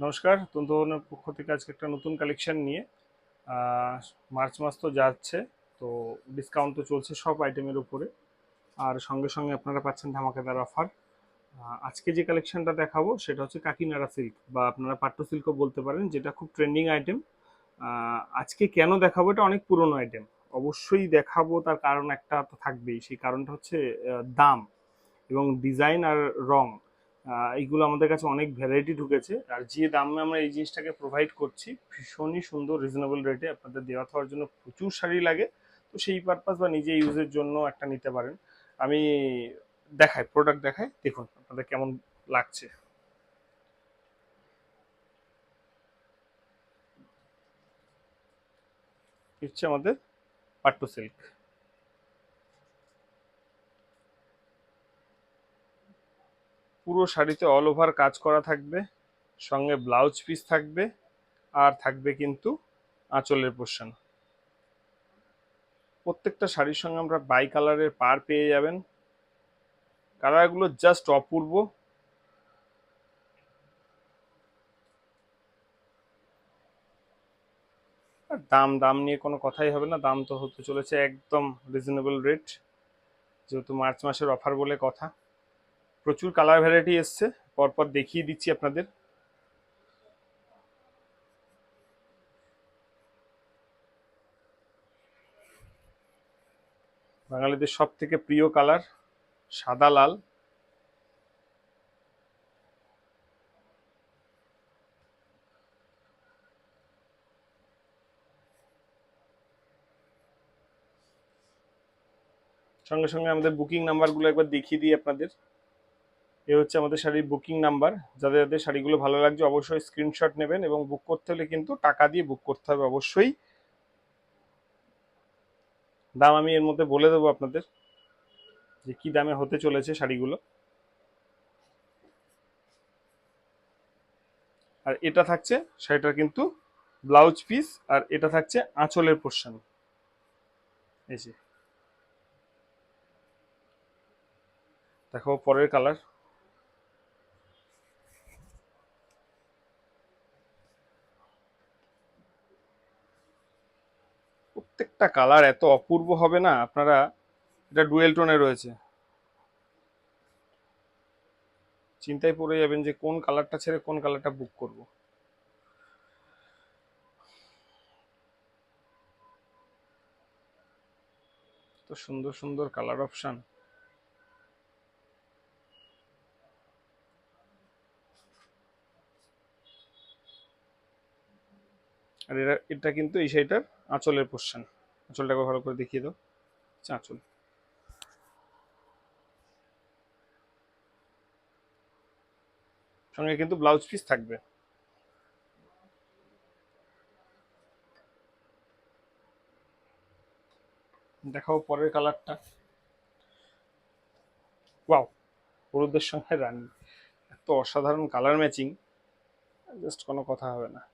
নমস্কার তন্তুবনের পক্ষ থেকে আজকে একটা নতুন কালেকশন নিয়ে। মার্চ মাস তো যাচ্ছে তো ডিসকাউন্ট তো চলছে সব আইটেমের উপরে। আর সঙ্গে সঙ্গে আপনারা পাচ্ছেন ধামাকাদার অফার আজকে যে কালেকশনটা দেখাবো সেটা হচ্ছে কাকিনাড়া সিল্ক বা আপনারা পাট্টু সিল্কও বলতে পারেন যেটা খুব ট্রেন্ডিং আইটেম আজকে কেন দেখাবো এটা অনেক পুরনো আইটেম অবশ্যই দেখাবো তার কারণ একটা তো থাকবেই। সেই কারণটা হচ্ছে দাম এবং ডিজাইন আর রং। আহ, এইগুলো আমাদের কাছে অনেক ভ্যারাইটি ঢুকেছে। আর যে দামে আমরা এই জিনিসটাকে প্রোভাইড করছি, ভীষণই সুন্দর রিজনেবল রেটে আপনাদের দেওয়া থাকার জন্য প্রচুর শাড়ি লাগে। তো সেই পারপাস বা নিজে ইউজের জন্য একটা নিতে পারেন। আমি দেখাই প্রোডাক্ট দেখাই, দেখুন আপনাদের কেমন লাগছে। হচ্ছে আমাদের পাট্টু সিল্ক পুরো শাড়িতে অল ওভার কাজ করা থাকবে, সঙ্গে ব্লাউজ পিস থাকবে, আর থাকবে কিন্তু আঁচলের পোর্শন প্রত্যেকটা শাড়ির সঙ্গে আমরা বাই কালারের পার পেয়ে যাবেন। কালারগুলো জাস্ট অপূর্ব। দাম দাম নিয়ে কোনো কথাই হবে না, দাম তো হতে চলেছে একদম রিজনেবল রেট যেহেতু মার্চ মাসের অফার বলে কথা। প্রচুর কালার ভ্যারাইটি এসছে। পরপর দেখিয়ে দিচ্ছি আপনাদের। বাঙালিদের সব থেকে প্রিয় কালার সাদা, লাল। সঙ্গে সঙ্গে আমাদের বুকিং নাম্বারগুলো একবার দেখিয়ে দিই আপনাদের। এ হচ্ছে আমাদের শাড়ির বুকিং নাম্বার যাদের যাদের শাড়িগুলো ভালো লাগছে অবশ্যই স্ক্রিনশট নেবেন এবং বুক করতে হলে কিন্তু টাকা দিয়ে বুক করতে হবে অবশ্যই। দাম আমি এর মধ্যে বলে দেবো আপনাদের যে কি দামে হতে চলেছে শাড়িগুলো। আর এটা থাকছে, শাড়িটার কিন্তু ব্লাউজ পিস আর এটা থাকছে আঁচলের পোর্শন এই যে। দেখো পরের কালার প্রত্যেকটা কালার এত অপূর্ব হবে না? আপনারা এটা ডুয়েল টোনে রয়েছে। চিন্তায় পড়ে যাবেন যে কোন কালারটা ছেড়ে কোন কালারটা বুক করব। তো সুন্দর সুন্দর কালার অপশন আর এটা এটা কিন্তু এই শাড়িটার আঁচলের পোর্শন আঁচলটাকে ভালো করে দেখিয়ে দাও। আচ্ছা, আঁচল। সঙ্গে কিন্তু ব্লাউজ পিস থাকবে। দেখাও পরের কালারটা। ওয়াও হলুদের সঙ্গে রানী। এত অসাধারণ কালার ম্যাচিং। জাস্ট কোনো কথা হবে না।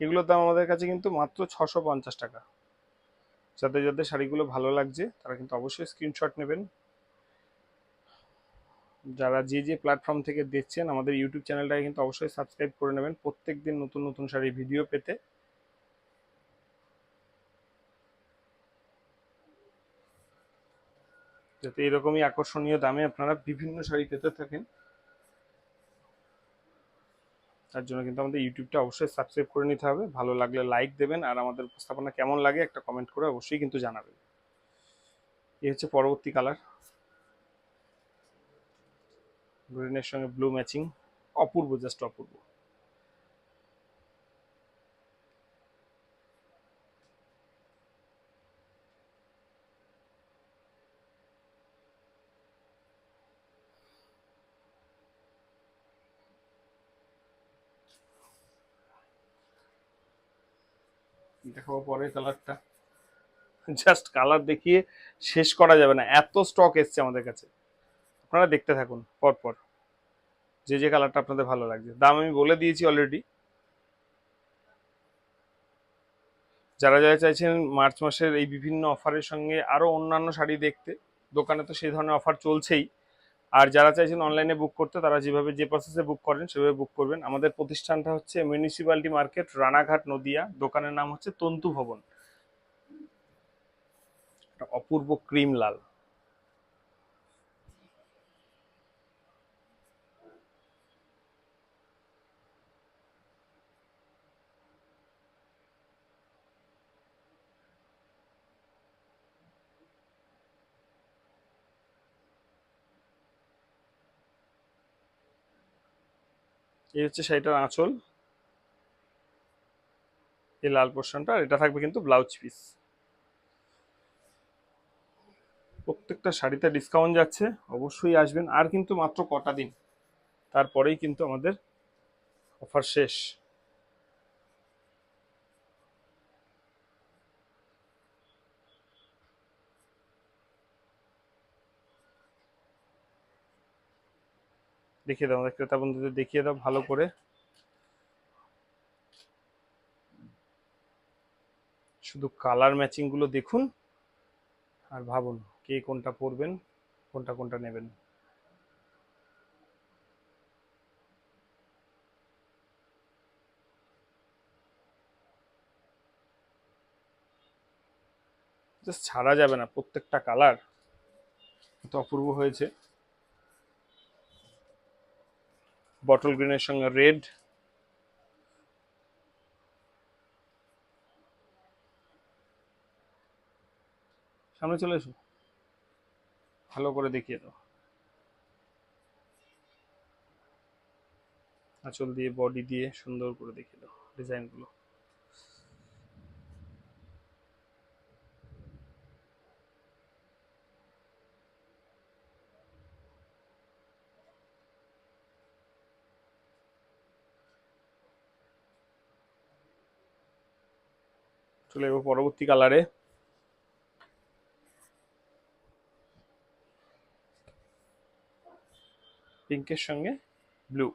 এগুলোর দাম আমাদের কাছে কিন্তু মাত্র ছশো পঞ্চাশ টাকা। যাদের যাদের শাড়িগুলো ভালো লাগছে, তারা কিন্তু অবশ্যই স্ক্রিনশট নেবেন। যারা যে যে প্ল্যাটফর্ম থেকে দেখছেন, আমাদের ইউটিউব চ্যানেলটাকে কিন্তু অবশ্যই সাবস্ক্রাইব করে নেবেন প্রত্যেক দিন নতুন নতুন শাড়ি ভিডিও পেতে। যাতে এরকমই আকর্ষণীয় দামে আপনারা বিভিন্ন শাড়ি পেতে থাকেন। তার জন্য কিন্তু আমাদের ইউটিউবটা অবশ্যই সাবস্ক্রাইব করে নিতে হবে। ভালো লাগলে লাইক দেবেন আর আমাদের উপস্থাপনা কেমন লাগে একটা কমেন্ট করে অবশ্যই কিন্তু জানাবেন। এ হচ্ছে পরবর্তী কালার গ্রিনের সঙ্গে ব্লু ম্যাচিং অপূর্ব জাস্ট অপূর্ব। দেখাবো পরের কালারটা। জাস্ট কালার দেখিয়ে শেষ করা যাবে না। এত স্টক এসছে আমাদের কাছে। আপনারা দেখতে থাকুন পরপর। যে যে কালারটা আপনাদের ভালো লাগছে। দাম আমি বলে দিয়েছি অলরেডি যারা যারা চাইছেন মার্চ মাসের এই বিভিন্ন অফারের সঙ্গে আরও অন্যান্য শাড়ি দেখতে, দোকানে তো সেই ধরনের অফার চলছেই। আর যারা চাইছেন অনলাইনে বুক করতে, তারা যেভাবে যে প্রসেসে বুক করেন, সেভাবে বুক করবেন। আমাদের প্রতিষ্ঠানটা হচ্ছে মিউনিসিপ্যালিটি মার্কেট রানাঘাট, নদিয়া। দোকানের নাম হচ্ছে তন্তু ভবন। অপূর্ব ক্রিম লাল এই হচ্ছে শাড়িটার আঁচল। এই লাল পোর্শনটা, আর এটা থাকবে কিন্তু ব্লাউজ পিস। প্রত্যেকটা শাড়িতে ডিসকাউন্ট যাচ্ছে, অবশ্যই আসবেন। আর কিন্তু মাত্র কটা দিন, তারপরেই কিন্তু আমাদের অফার শেষ। দেখিয়ে দাও আমাদের ক্রেতা বন্ধুদের দেখিয়ে দাও ভালো করে। শুধু কালার ম্যাচিংগুলো দেখুন আর ভাবুন কে কোনটা পরবেন, কোনটা কোনটা নেবেন। জাস্ট ছাড়া যাবে না, প্রত্যেকটা কালার এত অপূর্ব হয়েছে। বটল গ্রিনের সঙ্গে রেড সামনে চলে এসো। ভালো করে দেখিয়ে দাও। আঁচল দিয়ে বডি দিয়ে সুন্দর করে দেখিয়ে দাও ডিজাইনগুলো। চলে যাব পরবর্তী কালারে। পিঙ্কের সঙ্গে ব্লু।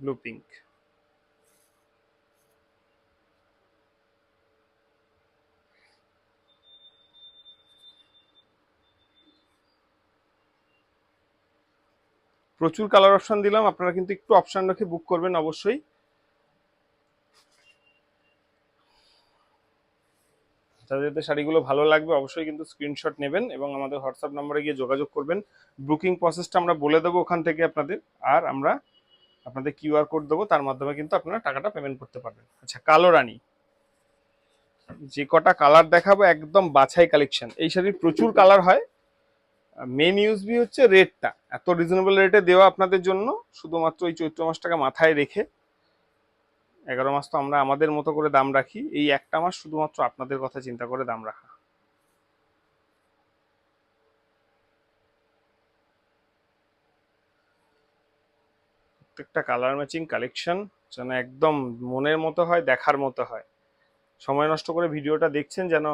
Blue pink. প্রচুর কালার অপশন দিলাম, আপনারা কিন্তু একটু অপশন রেখে বুক করবেন অবশ্যই। যাদের শাড়িগুলো ভালো লাগবে, অবশ্যই কিন্তু স্ক্রিনশট নেবেন এবং আমাদের হোয়াটসঅ্যাপ নম্বরে গিয়ে যোগাযোগ করবেন। বুকিং প্রসেসটা আমরা বলে দেবো ওখান থেকে আপনাদের, আর আমরা আপনাদের কিউআর কোড দেবো, তার মাধ্যমে কিন্তু আপনারা টাকাটা পেমেন্ট করতে পারবেন। আচ্ছা কালো রানী। যে কটা কালার দেখাবো, একদম বাছাই কালেকশন এই শাড়ির প্রচুর কালার হয়। মেন ইউজবি হচ্ছে রেটটা এত রিজনেবল রেটে দেওয়া আপনাদের জন্য, শুধুমাত্র এই চৈত্র মাসটাকে মাথায় রেখে এগারো মাস তো আমরা আমাদের মতো করে দাম রাখি। এই একটা মাস শুধুমাত্র আপনাদের কথা চিন্তা করে দাম রাখা। প্রত্যেকটা কালার ম্যাচিং কালেকশন যেন একদম মনের মতো হয়, দেখার মতো হয়। সময় নষ্ট করে ভিডিওটা দেখছেন যেন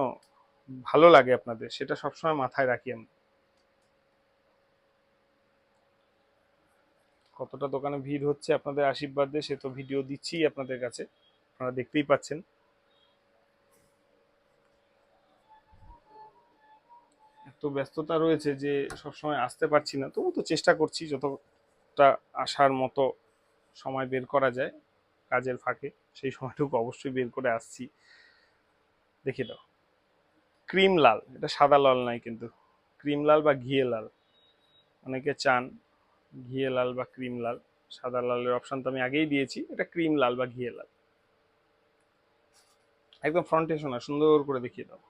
ভালো লাগে আপনাদের, সেটা সবসময় মাথায় রাখি আমরা কতটা দোকানে ভিড় হচ্ছে আপনাদের আশীর্বাদ আশীর্বাদে সে তো ভিডিও দিচ্ছি আপনাদের কাছে। আপনারা দেখতেই পাচ্ছেন। এত ব্যস্ততা রয়েছে যে সবসময় আসতে পারছি না। তবু তো চেষ্টা করছি যতটা আসার মতো সময় বের করা যায়, কাজের ফাঁকে, সেই সময়টুকু অবশ্যই বের করে আসছি। দেখে দাও ক্রিম লাল, এটা সাদা লাল নাই কিন্তু। ক্রিম লাল বা ঘিয়ে লাল। অনেকে চান ঘিয়ে লাল বা ক্রিম লাল, সাদা লালের অপশন তো আমি আগেই দিয়েছি, এটা ক্রিম লাল বা ঘিয়ে লাল। একদম ফ্রন্টে শোনা, সুন্দর করে দেখিয়ে দাও।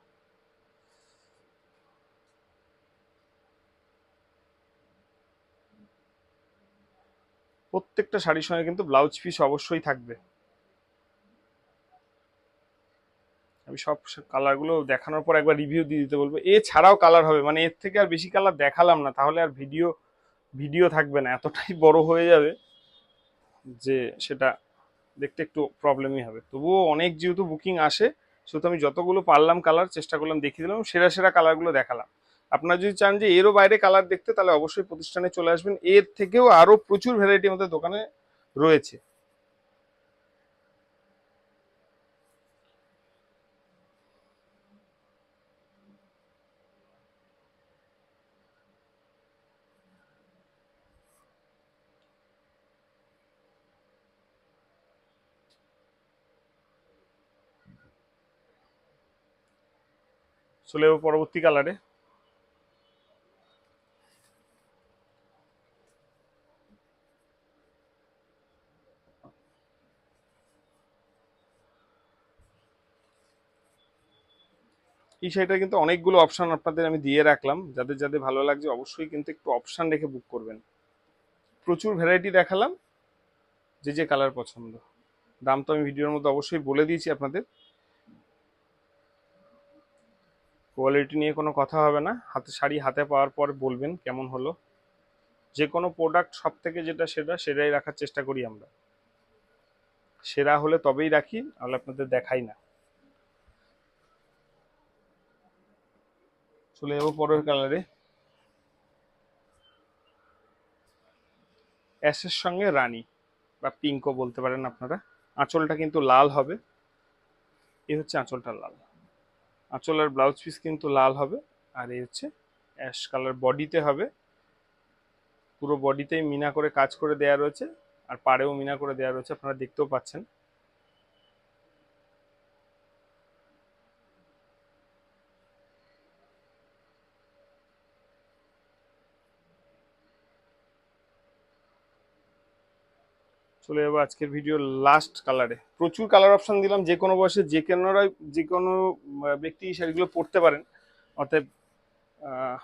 প্রত্যেকটা শাড়ির সঙ্গে কিন্তু ব্লাউজ পিস অবশ্যই থাকবে। আমি সব কালারগুলো দেখানোর পর একবার রিভিউ দিয়ে দিতে বলব। এছাড়াও কালার হবে মানে এর থেকে আর বেশি কালার দেখালাম না, তাহলে আর ভিডিও ভিডিও থাকবে না, এতটাই বড় হয়ে যাবে যে সেটা দেখতে একটু প্রবলেমই হবে। তবুও অনেক যেহেতু বুকিং আসে, সেহেতু আমি যতগুলো পারলাম কালার চেষ্টা করলাম, দেখিয়ে দিলাম সেরা সেরা কালারগুলো দেখালাম। আপনারা যদি চান যে এরও বাইরে কালার দেখতে, তাহলে অবশ্যই প্রতিষ্ঠানে চলে আসবেন। এর থেকেও আরও প্রচুর ভ্যারাইটি আমাদের দোকানে রয়েছে। চলে যাব পরবর্তী কালারে এই শাড়িটা কিন্তু অনেকগুলো অপশন আপনাদের আমি দিয়ে রাখলাম। যাদের যাদের ভালো লাগছে অবশ্যই কিন্তু একটু অপশন রেখে বুক করবেন। প্রচুর ভ্যারাইটি দেখালাম, যে যে কালার পছন্দ। দাম তো আমি ভিডিওর মধ্যে অবশ্যই বলে দিয়েছি আপনাদের। কোয়ালিটি নিয়ে কোনো কথা হবে না। হাতে শাড়ি হাতে পাওয়ার পর বলবেন কেমন হলো। যে কোনো প্রোডাক্ট সব থেকে যেটা সেটা, সেটাই রাখার চেষ্টা করি আমরা। সেরা হলে তবেই রাখি, নাহলে আপনাদের দেখাই না। চলে যাব পরের কালারে অ্যাশের সঙ্গে রানী, বা পিঙ্কও বলতে পারেন আপনারা। আঁচলটা কিন্তু লাল হবে। এই হচ্ছে আঁচলটা লাল। আঁচল আর ব্লাউজ পিস কিন্তু লাল হবে, আর এই হচ্ছে অ্যাশ কালার বডিতে হবে। পুরো বডিতেই মিনা করে কাজ করে দেওয়া রয়েছে, আর পাড়েও মিনা করে দেওয়া রয়েছে, আপনারা দেখতেও পাচ্ছেন। চলে যাব আজকের ভিডিও লাস্ট কালারে প্রচুর কালার অপশান দিলাম যে কোনো বয়সে যে কোনোরাই যে কোনো ব্যক্তি শাড়িগুলো পরতে পারেন। আহ,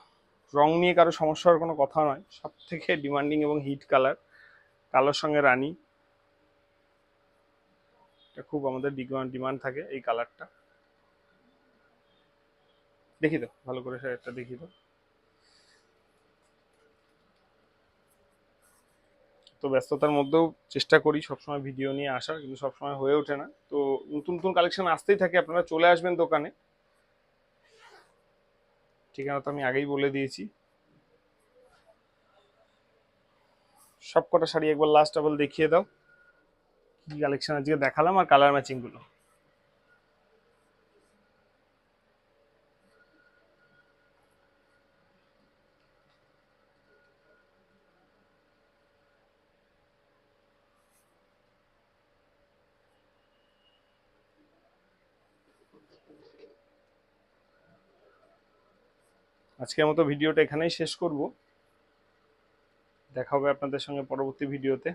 রং নিয়ে কারও সমস্যা হওয়ার কোনো কথা নয়। সব থেকে ডিমান্ডিং এবং হিট কালার কালোর সঙ্গে রানী। এটা খুব আমাদের ডিমান্ড থাকে এই কালারটা দেখি তো ভালো করে শাড়িটা দেখি তো তো ব্যস্ততার মধ্যেও চেষ্টা করি সবসময় ভিডিও নিয়ে আসার, কিন্তু সবসময় হয়ে ওঠে না। তো নতুন নতুন কালেকশন আসতেই থাকে, আপনারা চলে আসবেন দোকানে। ঠিকানা তো আমি আগেই বলে দিয়েছি। সব কটা শাড়ি একবার লাস্ট আবার দেখিয়ে দাও। কি কালেকশন আজকে দেখালাম আর কালার ম্যাচিং আজকের মতো ভিডিওটা এখানেই শেষ করব। দেখা হবে আপনাদের সঙ্গে পরবর্তী ভিডিওতে।